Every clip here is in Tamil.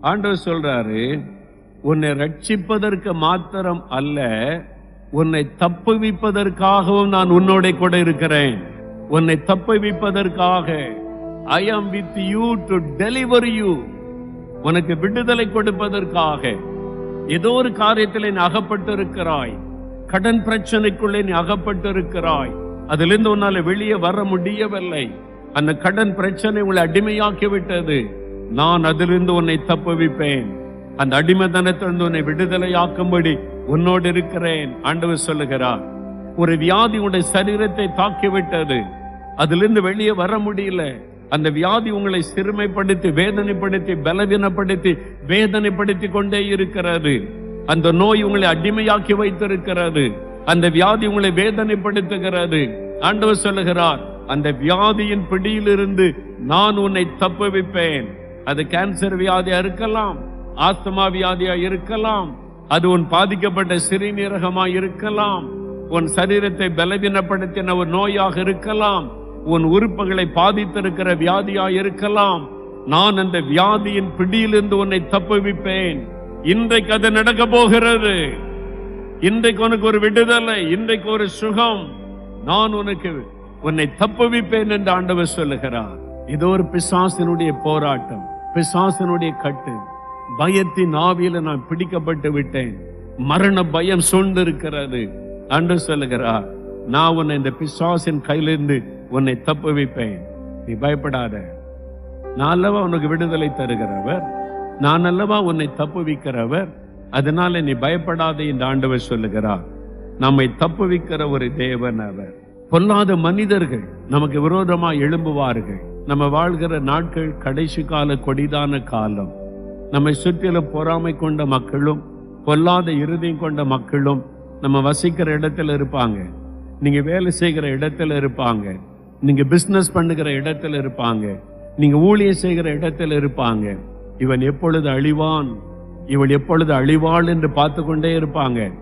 ஆண்டவர் சொல்றாரு உன்னை ரட்சிப்பதற்கு மாத்திரம் அல்ல உன்னை தப்புவிப்பதற்காகவும் நான் உன்னோட கூட இருக்கிறேன். உன்னை தப்புவிப்பதற்காக I am with you to deliver you உனக்கு விடுதலை கொடுப்பதற்காக. ஏதோ ஒரு காரியத்தில் நீ அகப்பட்டு இருக்கிறாய் கடன் பிரச்சனைக்குள்ளே நீ அகப்பட்டு இருக்கிறாய் அதிலிருந்து உன்னால வெளியே வர முடியவில்லை. அந்த கடன் பிரச்சனை உங்களை அடிமையாக்கி விட்டது நான் அதிலிருந்து உன்னை தப்புவிப்பேன். அந்த அடிமைத்தனத்திலிருந்து உன்னை விடுதலையாக்கும்படி உன்னோடு இருக்கிறேன். ஆண்டவர் சொல்லுகிறார் ஒரு வியாதி உடைய சரீரத்தை தாக்கிவிட்டது. அதிலிருந்து வெளியே வர முடியல. அந்த வியாதி உங்களை சிறுமைப்படுத்தி வேதனைப்படுத்தி பலவீனப்படுத்தி வேதனைப்படுத்தி கொண்டே இருக்கிறது. அந்த நோய் உங்களை அடிமையாக்கி வைத்திருக்கிறது. அந்த வியாதி உங்களை வேதனைப்படுத்துகிறது. ஆண்டவர் சொல்லுகிறார் அந்த வியாதியின் பிடியிலிருந்து நான் உன்னை தப்புவிப்பேன். அது கேன்சர் வியாதியா இருக்கலாம் ஆஸ்தமா வியாதியா இருக்கலாம் அது உன் பாதிக்கப்பட்ட சிறுநீரகமா இருக்கலாம் உன் சரீரத்தை பலவீனப்படுத்தின ஒரு நோயாக இருக்கலாம் உன் உறுப்புகளை பாதித்திருக்கிற வியாதியா இருக்கலாம் நான் அந்த வியாதியின் பிடியிலிருந்து உன்னை தப்புவிப்பேன். இன்றைக்கு அது நடக்க போகிறது. இன்றைக்கு உனக்கு ஒரு விடுதலை இன்றைக்கு ஒரு சுகம். நான் உனக்கு உன்னை தப்புவிப்பேன் என்று ஆண்டவர் சொல்லுகிறார். இது ஒரு பிசாசினுடைய போராட்டம். பிசாசனுடைய கட்டு. பயத்தின் ஆவியில நான் பிடிக்கப்பட்டு விட்டேன். மரண பயம் சூழ்ந்திருக்கிறது. அன்று சொல்லுகிறார் நான் உன்னை இந்த பிசாசின் கையிலிருந்து உன்னை தப்புவிப்பேன் நீ பயப்படாத. நான் அல்லவா உனக்கு விடுதலை தருகிறவர்? நான் அல்லவா உன்னை தப்புவிக்கிறவர் அதனால நீ பயப்படாத இந்த ஆண்டவர் சொல்லுகிறார். நம்மை தப்பு வைக்கிற ஒரு தேவன் அவர். பொல்லாத மனிதர்கள் நமக்கு விரோதமா எழும்புவார்கள். நம்ம வாழ்கிற நாட்கள் கடைசி கால கொடிதான காலம். நம்மை சுற்றிலும் பொறாமை கொண்ட மக்களும் பொல்லாத இறுதியும் கொண்ட மக்களும் நம்ம வசிக்கிற இடத்துல இருப்பாங்க. நீங்கள் வேலை செய்கிற இடத்துல இருப்பாங்க. நீங்கள் பிஸ்னஸ் பண்ணுகிற இடத்துல இருப்பாங்க. நீங்கள் ஊழியம் செய்கிற இடத்துல இருப்பாங்க. இவன் எப்பொழுது அழிவான்? இவள் எப்பொழுது அழிவாள் என்று பார்த்து கொண்டே இருப்பாங்க.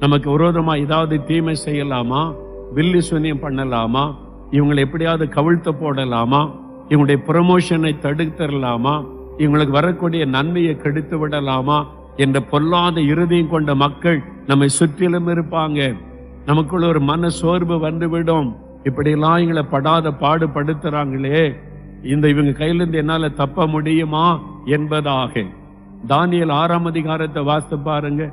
நமக்கு விரோதமாக ஏதாவது தீமை செய்யலாமா? வில்லி சுனியம் பண்ணலாமா? இவங்களை எப்படியாவது கவிழ்த்து போடலாமா? இவங்களுடைய ப்ரமோஷனை தடுத்தரலாமா? இவங்களுக்கு வரக்கூடிய நன்மையை கெடுத்து விடலாமா என்ற பொல்லாத இறுதியும் கொண்ட மக்கள் நம்மை சுற்றிலும் இருப்பாங்க. நமக்குள்ள ஒரு மன சோர்வு வந்துவிடும். இப்படியெல்லாம் எங்களை படாத பாடுபடுத்துறாங்களே. இந்த இவங்க கையிலிருந்து என்னால தப்ப முடியுமா? என்பதாக. தானியல் ஆறாம் அதிகாரத்தை வாசித்து பாருங்க.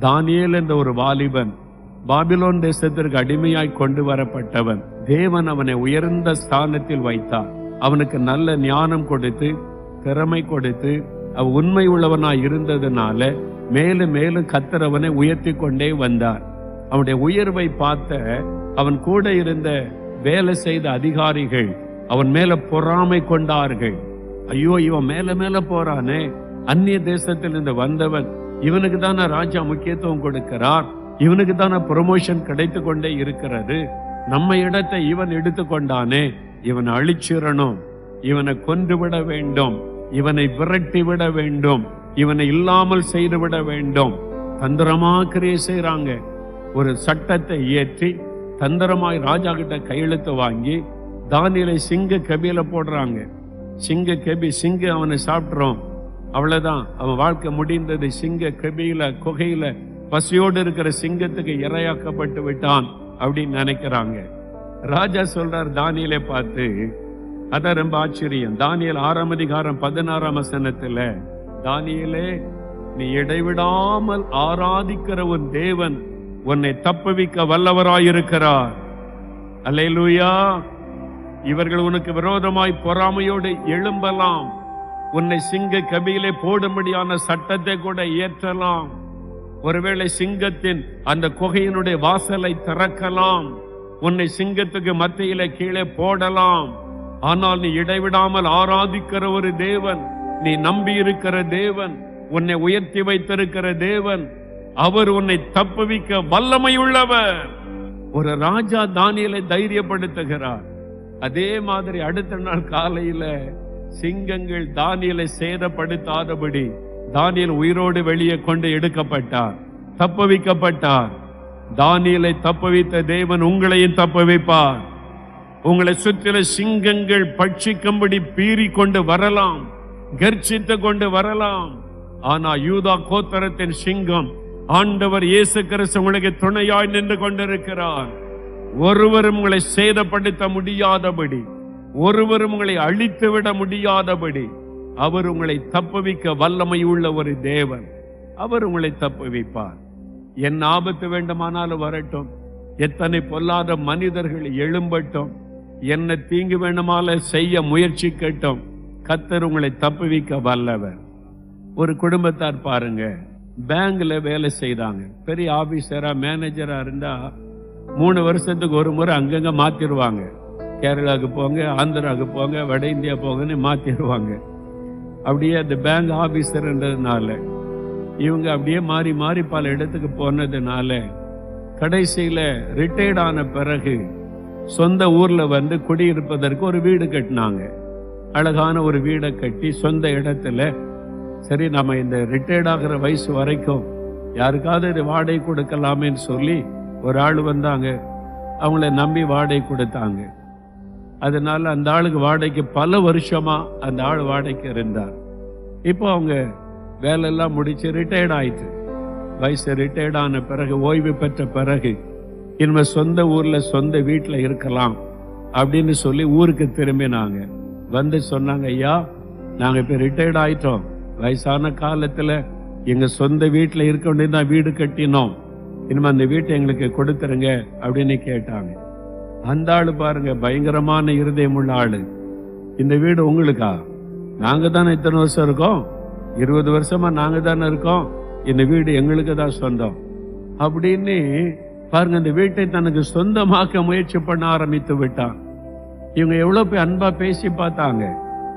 தானியல் என்ற ஒரு வாலிபன் பாபிலோன் தேசத்திற்கு அடிமையாய் கொண்டு வரப்பட்டவன். தேவன் அவனை உயர்ந்த ஸ்தானத்தில் வைத்தார். அவனுக்கு நல்ல ஞானம் கொடுத்து திறமை கொடுத்து அவ உண்மை உள்ளவனாய் இருந்ததுனால மேலும் மேலும் கத்திரவனை உயர்த்தி கொண்டே வந்தார். அவனுடைய உயர்வை பார்த்த அவன் கூட இருந்த வேலை செய்த அதிகாரிகள் அவன் மேல பொறாமை கொண்டார்கள். ஐயோ இவன் மேல மேல போறானே. அந்நிய தேசத்திலிருந்து வந்தவன் இவனுக்கு தானே ராஜா முக்கியத்துவம் கொடுக்கிறார். இவனுக்கு தானே ப்ரொமோஷன் கிடைத்து கொண்டே இருக்கிறது. நம்ம இடத்தை இவன் எடுத்துக்கொண்டானே இவனை அழிச்சிடணும் இவனை கொன்று விட வேண்டும். இவனை விரட்டி விட வேண்டும். இவனை இல்லாமல் செய்து விட வேண்டும். தந்திரமா கிரியை செய்கிறாங்க ஒரு சட்டத்தை இயற்றி தந்திரமாய் ராஜா கிட்ட கையெழுத்து வாங்கி தானியலை சிங்க கபியில போடுறாங்க. சிங்க கபி சிங்க அவனை சாப்பிட்றோம். அவ்வளவுதான். அவன் வாழ்க்கை முடிந்தது. சிங்க கபியில குகையில பசியோடு இருக்கிற சிங்கத்துக்கு இரையாக்கப்பட்டு விட்டான் அப்படின்னு நினைக்கிறாங்க. ராஜா சொல்றார் தானியலை பார்த்து. அதான் ரொம்ப ஆச்சரியம். தானியல் ஆறாம் அதிகாரம் பதினாறாம் வசனத்துல தானியலே நீ இடைவிடாமல் ஆராதிக்கிற உன் தேவன் உன்னை தப்புவிக்க வல்லவராயிருக்கிறார். அல்லேலூயா. இவர்கள் உனக்கு விரோதமாய் பொறாமையோடு எழும்பலாம். உன்னை சிங்க கபியிலே போடும்படியான சட்டத்தை கூட இயற்றலாம் ஒருவேளை சிங்கத்தின் அந்த குகையினுடைய வாசலை திறக்கலாம். உன்னை சிங்கத்துக்கு மத்தியில கீழே போடலாம். ஆனால் நீ இடைவிடாமல் ஆராதிக்கிற ஒரு தேவன். நீ நம்பி இருக்கிற தேவன். உன்னை உயர்த்தி வைத்திருக்கிற தேவன். அவர் உன்னை தப்புவிக்க வல்லமை உள்ளவர் ஒரு ராஜா தானியலை தைரியப்படுத்துகிறார். அதே மாதிரி அடுத்த நாள் காலையில சிங்கங்கள் தானியலை சேதப்படுத்தாதபடி தானியல் உயிரோடு வெளியே கொண்டு எடுக்கப்பட்டார். தப்புவிக்கப்பட்டார். தானியலை தப்புவித்த தேவன் உங்களையும் தப்புவிப்பார். உங்களை சுற்றில சிங்கங்கள் பட்சிக்கும்படி பீறி கொண்டு வரலாம் கர்ச்சித்து கொண்டு வரலாம். ஆனா யூதா கோத்தரத்தின் சிங்கம் ஆண்டவர் இயேசு கிறிஸ்து உங்களுக்கு துணையாய் நின்று கொண்டிருக்கிறார். ஒருவரும் உங்களை சேதப்படுத்த முடியாதபடி ஒருவரும் உங்களை அழித்து விட முடியாதபடி அவர் உங்களை தப்புவிக்க வல்லமை உள்ள ஒரு தேவன். அவர் உங்களை தப்புவிப்பார். என் ஆபத்து வேண்டுமானாலும் வரட்டும். எத்தனை பொல்லாத மனிதர்கள் எழும்பட்டும். என்ன தீங்கு வேண்டுமால செய்ய முயற்சிக்கட்டும். கத்தர் உங்களை தப்புவிக்க வல்லவர். ஒரு குடும்பத்தார் பாருங்க. பேங்க்ல வேலை செய்தாங்க. பெரிய ஆபீசரா மேனேஜரா இருந்தா மூணு வருஷத்துக்கு ஒரு முறை அங்கங்க மாத்திருவாங்க. கேரளாவுக்கு போங்க ஆந்திராவுக்கு போங்க வட இந்தியா போங்கன்னு மாத்திடுவாங்க அப்படியே அந்த பேங்க் ஆபீசர்ன்றதுனால இவங்க அப்படியே மாறி மாறி பல இடத்துக்கு போனதுனால கடைசியில் ரிட்டையர்ட் ஆன பிறகு சொந்த ஊரில் வந்து குடியிருப்பதற்கு ஒரு வீடு கட்டினாங்க. அழகான ஒரு வீடை கட்டி சொந்த இடத்துல சரி நம்ம இந்த ரிட்டையர்ட் ஆகிற வயசு வரைக்கும் யாருக்காவது இது வாடகை கொடுக்கலாமேன்னு சொல்லி ஒரு ஆள் வந்தாங்க. அவங்கள நம்பி வாடகை கொடுத்தாங்க. அதனால அந்த ஆளுக்கு வாடகைக்கு பல வருஷமாக அந்த ஆள் வாடகைக்கு இருந்தார். இப்போ அவங்க வேலையெல்லாம் முடிச்சு ரிட்டையர்ட் ஆயிட்டு. வயசு ரிட்டையர்ட் ஆன பிறகு ஓய்வு பெற்ற பிறகு இனிமே சொந்த ஊரில் சொந்த வீட்டில் இருக்கலாம் அப்படின்னு சொல்லி ஊருக்கு திரும்பினாங்க. வந்து சொன்னாங்க ஐயா நாங்கள் இப்போ ரிட்டையர்ட் ஆயிட்டோம். வயசான காலத்தில் எங்கள் சொந்த வீட்டில் இருக்க வேண்டியது தான் வீடு கட்டினோம். இனிமேல் அந்த வீட்டை எங்களுக்கு கொடுத்துருங்க அப்படின்னு கேட்டாங்க. அந்த ஆள் பாருங்க பயங்கரமான இருதயம் உள்ள ஆள். இந்த வீடு உங்களுக்கா? நாங்கள் தானே இத்தனை வருஷம் இருக்கோம். இருபது வருஷமா நாங்க தானே இருக்கோம். இந்த வீடு எங்களுக்கு தான் சொந்தம். அப்படின்னு பாருங்க இந்த வீட்டை தனக்கு சொந்தமாக்க முயற்சி பண்ண ஆரம்பித்து விட்டான். இவங்க எவ்வளோ போய் அன்பா பேசி பார்த்தாங்க.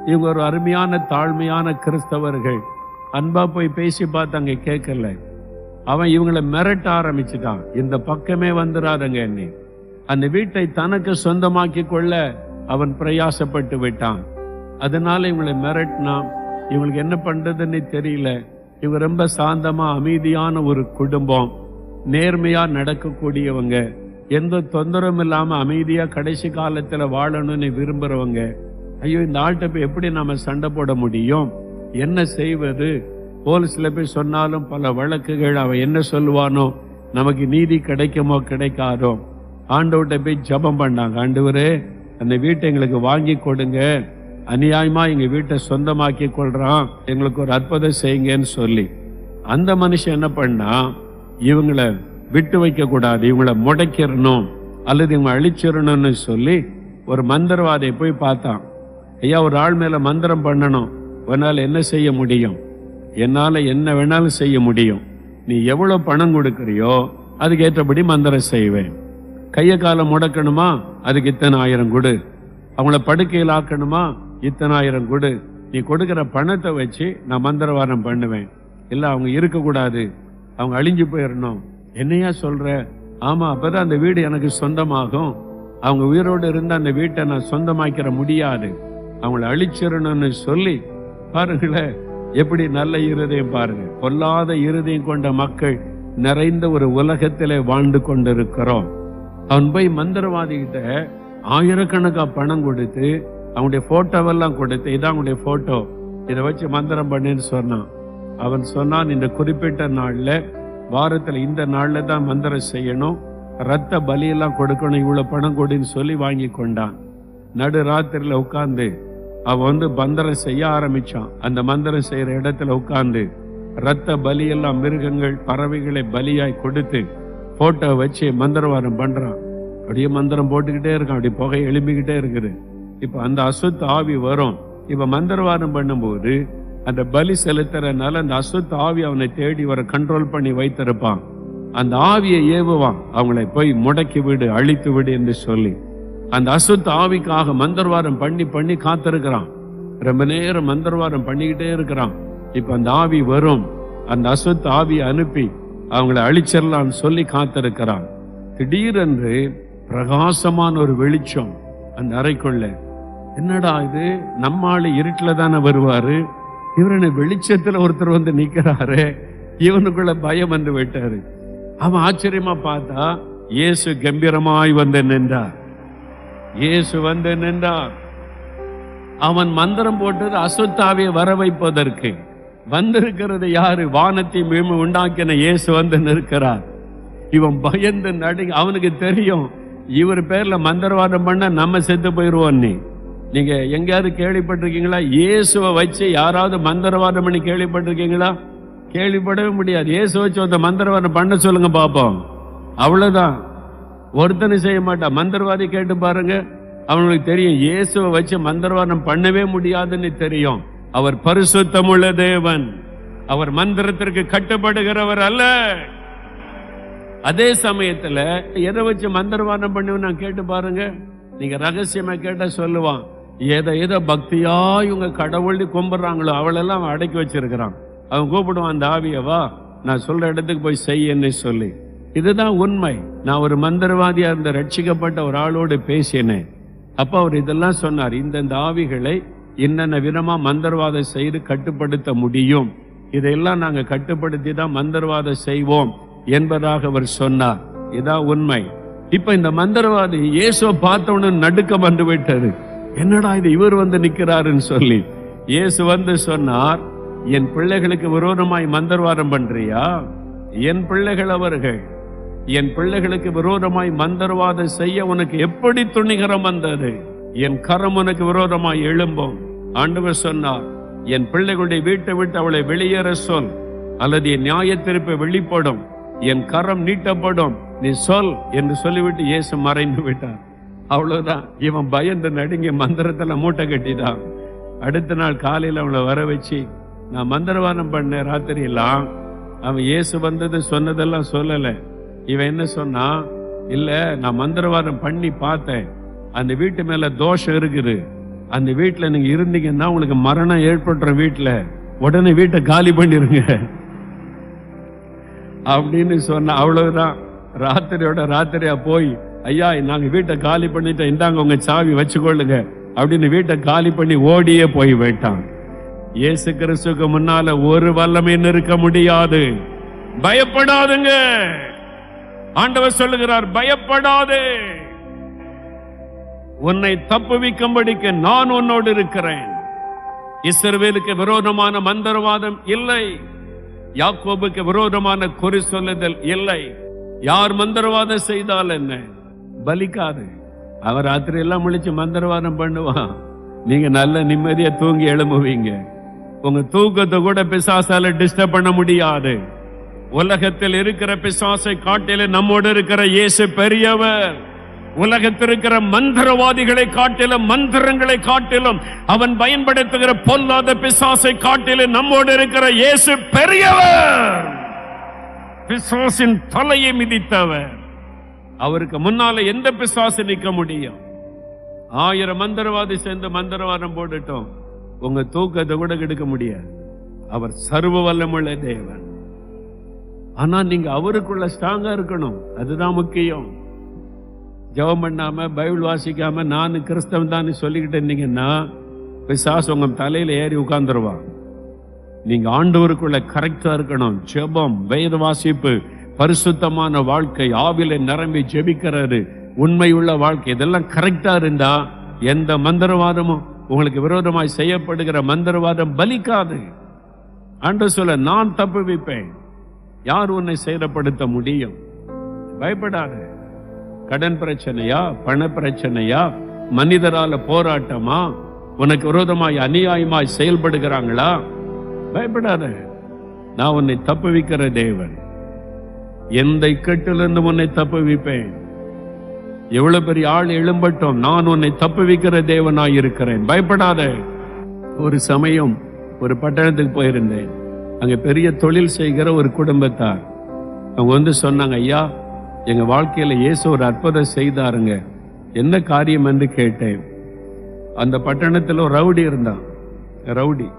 இவங்க ஒரு அருமையான தாழ்மையான கிறிஸ்தவர்கள். அன்பா போய் பேசி பார்த்தாங்க கேட்கல. அவன் இவங்களை மிரட்ட ஆரம்பிச்சுட்டான். இந்த பக்கமே வந்துடாதங்க என்னை. அந்த வீட்டை தனக்கு சொந்தமாக்கி கொள்ள அவன் பிரயாசப்பட்டு விட்டான். அதனால இவங்களை மிரட்டினான். இவங்களுக்கு என்ன பண்ணுறதுன்னு தெரியல. இவங்க ரொம்ப சாந்தமாக அமைதியான ஒரு குடும்பம். நேர்மையாக நடக்கக்கூடியவங்க. எந்த தொந்தரவும் இல்லாமல் அமைதியாக கடைசி காலத்தில் வாழணும்னு விரும்புகிறவங்க ஐயோ இந்த ஆள்கிட்ட போய் எப்படி நாம் சண்டை போட முடியும்? என்ன செய்வது? போலீஸில் போய் சொன்னாலும் பல வழக்குகள் அவன் என்ன சொல்லுவானோ நமக்கு நீதி கிடைக்குமோ கிடைக்காதோ. ஆண்டவர்கிட்ட போய் ஜெபம் பண்ணாங்க. ஆண்டவரே அந்த வீட்டை எங்களுக்கு வாங்கி கொடுங்க. அநியாயமாக எங்கள் வீட்டை சொந்தமாக்கி கொள்கிறான் எங்களுக்கு ஒரு அற்புதம் செய்யுங்கன்னு சொல்லி. அந்த மனுஷன் என்ன பண்ணா இவங்களை விட்டு வைக்கக்கூடாது இவங்களை முடைக்கிறணும் அல்லது இவங்க அழிச்சிடணும்னு சொல்லி ஒரு மந்திரவாதியை போய் பார்த்தான். ஐயா ஒரு ஆள் மேலே மந்திரம் பண்ணணும். உன்னால் என்ன செய்ய முடியும்? என்னால் என்ன வேணாலும் செய்ய முடியும். நீ எவ்வளோ பணம் கொடுக்குறியோ அதுக்கு ஏற்றபடி மந்திரம் செய்வேன். கையை காலம் முடக்கணுமா? அதுக்கு இத்தனை ஆயிரம் கொடு. அவங்கள படுக்கையில் ஆக்கணுமா? இத்தனாயிரம் கொடு. நீ கொடுக்கிற பணத்தை வச்சு நான் மந்திரவாதம் பண்ணுவேன். இல்லை அவங்க இருக்கக்கூடாது. அவங்க அழிஞ்சு போயிடணும் என்னையா சொல்ற? ஆமா அப்பதான் அந்த வீடு எனக்கு சொந்தமாகும். அவங்க உயிரோடு இருந்த அந்த வீட்டை நான் சொந்தமாக்கிற முடியாது. அவங்கள அழிச்சிடணும்னு சொல்லி பாருங்களேன் எப்படி நல்ல இருதயம் பாருங்க. பொல்லாத இருதயம் கொண்ட மக்கள் நிறைந்த ஒரு உலகத்திலே வாழ்ந்து கொண்டிருக்கிறோம். அவன் போய் மந்திரவாதிகிட்ட ஆயிரக்கணக்காக பணம் கொடுத்து அவனுடைய போட்டோவெல்லாம் கொடுத்து இதான் அவனுடைய போட்டோ இதை வச்சு மந்திரம் பண்ணுன்னு சொன்னான். அவன் சொன்னான் இந்த குறிப்பிட்ட நாளில் வாரத்தில் இந்த நாளில் தான் மந்திரம் செய்யணும். ரத்த பலியெல்லாம் கொடுக்கணும் இவ்வளோ பணம் கொடுன்னு சொல்லி வாங்கி கொண்டான். நடு ராத்திரியில் உட்காந்து அவன் வந்து மந்திரம் செய்ய ஆரம்பிச்சான். அந்த மந்திரம் செய்கிற இடத்துல உட்காந்து ரத்த பலியெல்லாம் மிருகங்கள் பறவைகளை பலியாய் கொடுத்து போட்டோ வச்சு மந்திரவாரம் பண்ணுறான் அப்படியே மந்திரம் போட்டுக்கிட்டே இருக்கான். அப்படி புகை எழுப்பிக்கிட்டே இருக்குது. இப்போ அந்த அசுத்த ஆவி வரும். இப்போ மந்திரவாதம் பண்ணும்போது அந்த பலி செலுத்துறதுனால அந்த அசுத்த ஆவி அவனை தேடி வர கண்ட்ரோல் பண்ணி வைத்திருப்பான். அந்த ஆவியை ஏவுவான். அவங்களை போய் முடக்கி விடு அழித்து விடு என்று சொல்லி. அந்த அசுத்த ஆவிக்காக மந்திரவாதம் பண்ணி பண்ணி காத்திருக்கிறான். ரொம்ப நேரம் மந்திரவாதம் பண்ணிக்கிட்டே இருக்கிறான். இப்போ அந்த ஆவி வரும். அந்த அசுத்த ஆவியை அனுப்பி அவங்களை அழிச்சிடலாம்னு சொல்லி காத்திருக்கிறான். திடீரென்று பிரகாசமான ஒரு வெளிச்சம் அந்த அறைக்குள்ள என்னடா இது? நம்ம இருட்டில் தானே வருவார்? இவரனை வெளிச்சத்தில் ஒருத்தர் வந்து நிற்கிறாரு இவனுக்குள்ள பயம் வந்து விட்டாரு. அவன் ஆச்சரியமா பார்த்தா இயேசு கம்பீரமாய் வந்து நின்றார். இயேசு வந்து நின்றார். அவன் மந்திரம் போட்டது அசுத்தாவை வர வைப்பதற்கு. வந்திருக்கிறது யாரு? வானத்தை மீண்டும் உண்டாக்கின இயேசு வந்து நிற்கிறார். இவன் பயந்து நடு அவனுக்கு தெரியும் இவர் பேர்ல மந்திரவாதம் பண்ண நம்ம செத்து போயிருவோம் நீ. நீங்க எங்கேயாவது கேள்விப்பட்டிருக்கீங்களா? இயேசுவை வச்சு யாராவது மந்திரவாதம் பண்ணி கேள்விப்பட்டிருக்கீங்களா? கேள்விப்படவே முடியாது. இயேசு வச்சு அந்த மந்திரவாதம் பண்ண சொல்லுங்க பார்ப்போம் அவ்வளவுதான். ஒருத்தனை செய்ய மாட்டான். மந்திரவாதி கேட்டு பாருங்க. அவனுக்கு தெரியும். இயேசுவை வச்சு மந்திரவாதம் பண்ணவே முடியாதுன்னு தெரியும். அவர் பரிசுத்தமுள்ள தேவன். அவர் மந்திரத்திற்கு கட்டுப்படுகிறவர் அல்ல. அதே சமயத்துல எதை வச்சு மந்திரவாதம் பண்ணுவேன் நான் கேட்டு பாருங்க. நீங்க ரகசியமா கேட்டா சொல்லுவான். எதை எதை பக்தியா இவங்க கடவுள்னு கும்பிட்றாங்களோ அவளெல்லாம் அவன் அடக்கி வச்சிருக்கிறான். அவன் கூப்பிடுவான் அந்த ஆவியவா நான் சொல்ற இடத்துக்கு போய் செய்யன்னு சொல்லி. இதுதான் உண்மை. நான் ஒரு மந்திரவாதியா இருந்த ரட்சிக்கப்பட்ட ஒரு ஆளோடு பேசினேன். அப்ப அவர் இதெல்லாம் சொன்னார் இந்தந்த ஆவிகளை என்னென்ன விதமா மந்திரவாதம் செய்து கட்டுப்படுத்த முடியும்? இதையெல்லாம் நாங்க கட்டுப்படுத்தி தான் மந்திரவாதம் செய்வோம் என்பதாக அவர் சொன்னார். இதான் உண்மை. இப்ப இந்த மந்திரவாதி இயேசுவை பார்த்தவனு நடுக்கம் வந்து விட்டது. என்னடா இது இவர் வந்து நிற்கிறாருன்னு சொல்லி இயேசு வந்து சொன்னார் என் பிள்ளைகளுக்கு விரோதமாய் மந்திரவாதம் பண்றியா? என் பிள்ளைகள் அவர்கள் என் பிள்ளைகளுக்கு விரோதமாய் மந்திரவாதம் செய்ய உனக்கு எப்படி துணிகரம் வந்தது? என் கரம் உனக்கு விரோதமாய் எழும்பும். ஆண்டவர் சொன்னார் என் பிள்ளைகளுடைய வீட்டை விட்டு அவளை வெளியேற சொல் அல்லது என் நியாயத்திருப்பை வெளிப்படும் என் கரம் நீட்டப்படும் நீ சொல் என்று சொல்லிவிட்டு இயேசு மறைந்து விட்டார். அவ்வளவுதான். இவன் பயந்து நடுங்கி மந்திரத்துல மூட்டை கட்டிட்டான். அடுத்த நாள் காலையில அவளை வர வச்சு நான் மந்திரவாதம் பண்ணேன் ராத்திரியெல்லாம் அவன் இயேசு வந்தது சொன்னதெல்லாம் சொல்லல. இவன் என்ன சொன்னான் இல்ல நான் மந்திரவாதம் பண்ணி பார்த்தேன். அந்த வீட்டு மேல தோஷம் இருக்குது. அந்த வீட்டுல நீங்க இருந்தீங்கன்னா உங்களுக்கு மரணம் ஏற்பட்டுற வீட்டுல. உடனே வீட்டை காலி பண்ணிருங்க. அப்படின்னு சொன்ன அவ்வளவுதான். ராத்திரியோட ராத்திரியா போய் ஐயா நாங்க வீட்டை காலி பண்ணிட்டோம் இந்தாங்க உங்க சாவி வச்சுக்கொள்ளுங்க. அப்படின்னு வீட்டை காலி பண்ணி ஓடியே போய் விட்டான். இயேசு கிறிஸ்துக்கு முன்னால ஒரு வல்லமை இருக்க முடியாது. பயப்படாதுங்க. ஆண்டவர் சொல்லுகிறார் பயப்படாது. உன்னை தப்புவிக்கும்படிக்கு நான் உன்னோடு இருக்கிறேன். இஸ்ரவேலுக்கு விரோதமான மந்திரவாதம் இல்லை. யாக்கோபுக்கு விரோதமான குறி சொல்லுதல் இல்லை. யார் மந்திரவாதம் செய்தால் என்ன? பலிக்காது. அவர் ராத்திரி எல்லாம் முழிச்சு மந்திரவாதம் பண்ணுவான் நீங்க நல்ல நிம்மதியா தூங்கி எழும்புவீங்க. உங்க தூக்கத்தை கூட பிசாசால டிஸ்டர்ப் பண்ண முடியாது. உலகத்தில் இருக்கிற பிசாசை காட்டில நம்மோடு இருக்கிற இயேசு பெரியவர். உலகத்தில் இருக்கிற மந்திரவாதிகளை காட்டிலும் மந்திரங்களை காட்டிலும் அவன் பயன்படுத்துகிற பொல்லாத பிசாசை காட்டிலும் நம்மோடு இருக்கிற இயேசு பெரியவர். பிசாசின் தலையை மிதித்தவர். அவருக்கு முன்னால எந்த பிசாசு நிற்க முடியும்? ஆயிரம் மந்திரவாதி சேர்ந்து மந்திரவாதம் போட்டுட்டோம். உங்க தூக்கத்தை கூட கெடுக்க முடியாது. அவர் சர்வ வல்லமுள்ள தேவன். ஆனா நீங்க அவருக்குள்ள ஸ்ட்ராங்கா இருக்கணும். அதுதான் முக்கியம். ஜெபம் பண்ணாம பைபிள் வாசிக்காம நான் கிறிஸ்தவன் தான் சொல்லிக்கிட்டு இருந்தீங்கன்னா பிசாசு உங்க தலையில ஏறி உட்கார்ந்துருவான். நீங்க ஆண்டவருக்குள்ள கரெக்டா இருக்கணும். ஜெபம் வேத வாசிப்பு பரிசுத்தமான வாழ்க்கை ஆவில நிரம்பி ஜெபிக்கிறது. உண்மையுள்ள வாழ்க்கை. இதெல்லாம் கரெக்டா இருந்தா எந்த மந்திரவாதமும் உங்களுக்கு விரோதமாய் செய்யப்படுகிற மந்திரவாதம் பலிக்காது. அன்று சொல்ல நான் தப்பு வைப்பேன். யார் உன்னை சேதப்படுத்த முடியும்? பயப்படாத. கடன் பிரச்சனையா பண பிரச்சனையா மனிதரால போராட்டமா உனக்கு விரோதமாய் அநியாயமாய் செயல்படுகிறாங்களா? பயப்படாத. நான் உன்னை தப்பு வைக்கிற தேவன். எந்த இக்கட்டிலிருந்து உன்னை தப்புவிப்பேன். எவ்வளவு பெரிய ஆள் எழும்பட்டும் நான் உன்னை தப்புவிக்கிற தேவனாய் இருக்கிறேன். பயப்படாத. ஒரு சமயம் ஒரு பட்டணத்துக்கு போயிருந்தேன். அங்க பெரிய தொழில் செய்கிற ஒரு குடும்பத்தார். அவங்க வந்து சொன்னாங்க ஐயா எங்க வாழ்க்கையில இயேசு ஒரு அற்புதம் செய்தாருங்க. என்ன காரியம் என்று கேட்டேன். அந்த பட்டணத்துல ஒரு ரவுடி இருந்தான். ரவுடி.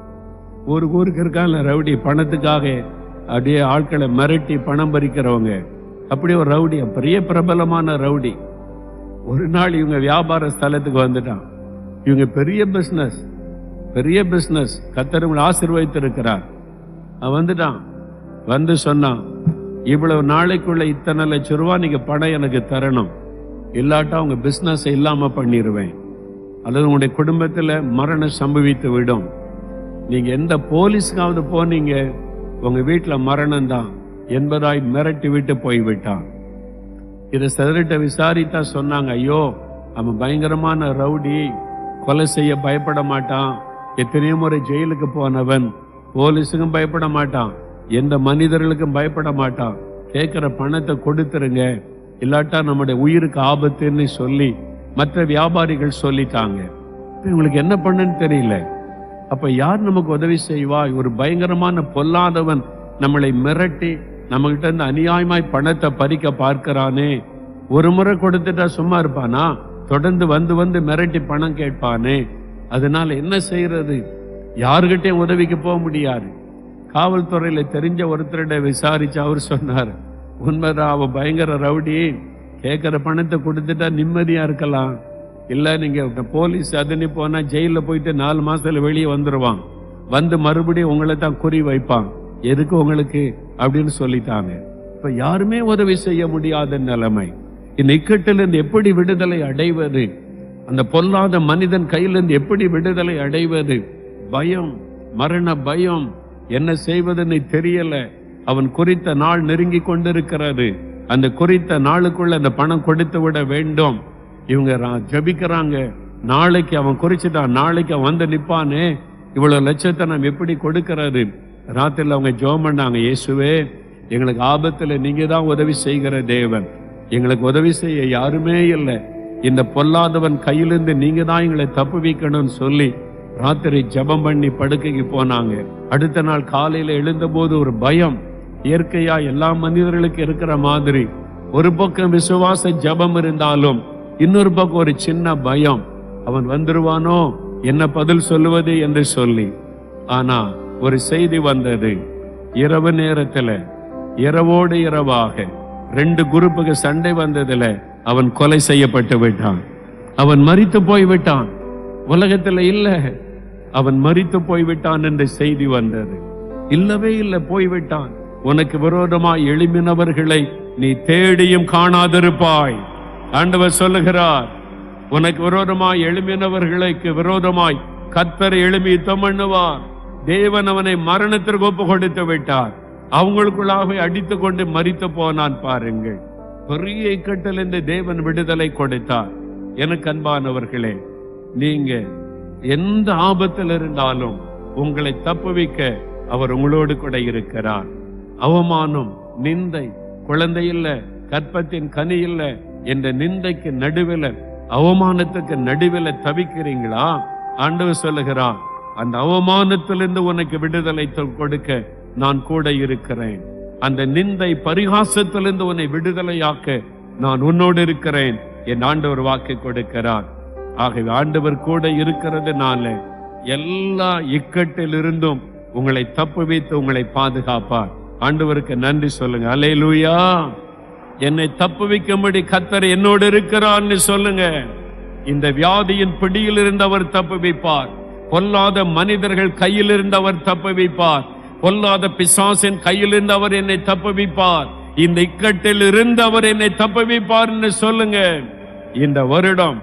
ஒரு ஊருக்கு இருக்காங்க ரவுடி. பணத்துக்காக அப்படியே ஆட்களை மிரட்டி பணம் பறிக்கிறவங்க. அப்படி ஒரு ரவுடி பெரிய பிரபலமான ரவுடி. ஒரு நாள் இவங்க வியாபார ஸ்தலத்துக்கு வந்துட்டான். இவங்க பெரிய பிஸ்னஸ் பெரிய பிஸ்னஸ் கத்தரவங்களை ஆசீர்வதித்திருக்கிறார். அவன் வந்துட்டான். வந்து சொன்னான் இவ்வளவு நாளைக்குள்ள இத்தனை லட்சம் ரூபா நீங்க பணம் எனக்கு தரணும். இல்லாட்டா உங்க பிஸ்னஸ் இல்லாம பண்ணிடுவேன் அல்லது உங்களுடைய குடும்பத்தில் மரணம் சம்பவித்து விடும். நீங்க எந்த போலீஸ்க்காவது போனீங்க உங்க வீட்டுல மரணம் தான் என்பதாய் மிரட்டி விட்டு போய்விட்டான். இதை சிதறிட்ட விசாரித்தா சொன்னாங்க ஐயோ அவன் பயங்கரமான ரவுடி கொலை செய்ய பயப்பட மாட்டான். எத்தனையோ முறை ஜெயிலுக்கு போனவன் போலீஸுக்கும் பயப்பட மாட்டான். எந்த மனிதர்களுக்கும் பயப்பட மாட்டான். கேட்குற பணத்தை கொடுத்துருங்க. இல்லாட்டா நம்முடைய உயிருக்கு ஆபத்துன்னு சொல்லி மற்ற வியாபாரிகள் சொல்லிட்டாங்க. இவங்களுக்கு என்ன பண்ணுன்னு தெரியல. அப்ப யார் நமக்கு உதவி செய்வா ஒரு பயங்கரமான பொல்லாதவன் நம்மளை மிரட்டி நம்ம கிட்ட இருந்து அநியாயமாய் பணத்தை பறிக்க பார்க்கிறானே. ஒரு முறை கொடுத்துட்டா சும்மா இருப்பானா? தொடர்ந்து வந்து வந்து மிரட்டி பணம் கேட்பானே. அதனால என்ன செய்யறது? யாருகிட்டயும் உதவிக்கு போக முடியாது. காவல்துறையில தெரிஞ்ச ஒருத்தரிட விசாரிச்சு அவர் சொன்னார். உண்மைதான் அவன் பயங்கர ரவுடி. கேட்கிற பணத்தை கொடுத்துட்டா நிம்மதியா இருக்கலாம். இல்லை நீங்கள் போலீஸ் அதுன்னு போனால் ஜெயிலில் போயிட்டு நாலு மாதத்தில் வெளியே வந்துருவான் வந்து மறுபடியும் உங்களை தான் குறி வைப்பான் எதுக்கு உங்களுக்கு? அப்படின்னு சொல்லிட்டாங்க. இப்போ யாருமே உதவி செய்ய முடியாத நிலைமை. இந்த இக்கட்டிலிருந்து எப்படி விடுதலை அடைவது? அந்த பொல்லாத மனிதன் கையிலிருந்து எப்படி விடுதலை அடைவது? பயம் மரண பயம் என்ன செய்வதுன்னு தெரியல. அவன் குறித்த நாள் நெருங்கி கொண்டிருக்கிறது. அந்த குறித்த நாளுக்குள்ள அந்த பணம் கொடுத்து விட வேண்டும். இவங்க ரா- ஜெபிக்கிறாங்க. நாளைக்கு அவன் குறிச்சிட்டான். நாளைக்கு அவன் வந்து நிற்பானே இவ்வளோ லட்சத்தை நாம் எப்படி கொடுக்கறது? ராத்திரில அவங்க ஜெபம் பண்ணாங்க இயேசுவே எங்களுக்கு ஆபத்தில் நீங்கள் தான் உதவி செய்கிற தேவன். எங்களுக்கு உதவி செய்ய யாருமே இல்லை. இந்த பொல்லாதவன் கையிலிருந்து நீங்கள் தான் எங்களை தப்பு வைக்கணும்னு சொல்லி ராத்திரி ஜெபம் பண்ணி படுக்கைக்கு போனாங்க. அடுத்த நாள் காலையில் எழுந்தபோது ஒரு பயம். இயற்கையாக எல்லா மனிதர்களுக்கும் இருக்கிற மாதிரி. ஒரு பக்கம் விசுவாச ஜெபம் இருந்தாலும் இன்னொரு பக்கம் ஒரு சின்ன பயம். அவன் வந்துருவானோ? என்ன பதில் சொல்லுவது என்று சொல்லி. ஆனா ஒரு செய்தி வந்தது. இரவு நேரத்துல இரவோடு இரவாக ரெண்டு குரூப்புக்கு சண்டை வந்ததுல அவன் கொலை செய்யப்பட்டு விட்டான். அவன் மறித்து போய் விட்டான். உலகத்துல இல்ல. அவன் மறித்து போய் விட்டான் என்ற செய்தி வந்தது. இல்லவே இல்லை போய்விட்டான் உனக்கு விரோதமாய் எழுமினவர்களை நீ தேடியும் காணாதிருப்பாய். ஆண்டவர் சொல்லுகிறார் உனக்கு விரோதமாய் எழுமினவர்களுக்கு விரோதமாய் கத்தர் எழுமி யுத்தம் பண்ணுவார். தேவன் அவனை மரணத்திற்கு ஒப்பு கொடுத்து விட்டார். அவங்களுக்குள்ளாக அடித்து கொண்டு மறித்து போனான் பாருங்கள். பெரிய இக்கட்டிலிருந்து தேவன் விடுதலை கொடுத்தார். எனக்கு அன்பானவர்களே நீங்க எந்த ஆபத்தில் இருந்தாலும் உங்களை தப்புவிக்க அவர் உங்களோடு கூட இருக்கிறார். அவமானம் நிந்தை குழந்தை இல்லை கற்பத்தின் கனி இல்லை என்ற நிந்தைக்கு நடுவில் அவமானத்துக்கு நடுவில் தவிக்கிறீங்களா? ஆண்டவர் சொல்லுகிறான் அந்த அவமானத்திலிருந்து உனக்கு விடுதலை கொடுக்க நான் கூட இருக்கிறேன். அந்த நிந்தை பரிகாசத்திலிருந்து உன்னை விடுதலையாக்க நான் உன்னோடு இருக்கிறேன் என் ஆண்டவர் வாக்கு கொடுக்கிறார். ஆகவே ஆண்டவர் கூட இருக்கிறதுனால எல்லா இக்கட்டிலிருந்தும் உங்களை தப்பு வைத்து உங்களை பாதுகாப்பார். ஆண்டவருக்கு நன்றி சொல்லுங்க. அலையிலூயா என்னை தப்பு வைக்கும்படி கத்தர் என்னோடு இருக்கிறான்னு சொல்லுங்க. இந்த வியாதியின் பிடியில் இருந்தவர் தப்பு வைப்பார் பொல்லாத மனிதர்கள் கையில் இருந்தவர் தப்பு வைப்பார் பொல்லாத பிசாசின் கையில் இருந்தவர் என்னை தப்பு வைப்பார் இந்த இக்கட்டில் இருந்தவர் என்னை தப்பு வைப்பார்னு சொல்லுங்க. இந்த வருடம்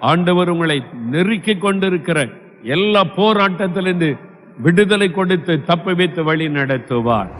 ஆண்டவர் உங்களை நெருக்கி கொண்டிருக்கிற எல்லா போராட்டத்திலிருந்து விடுதலை கொடுத்து தப்பு வைத்து வழி நடத்துவார்.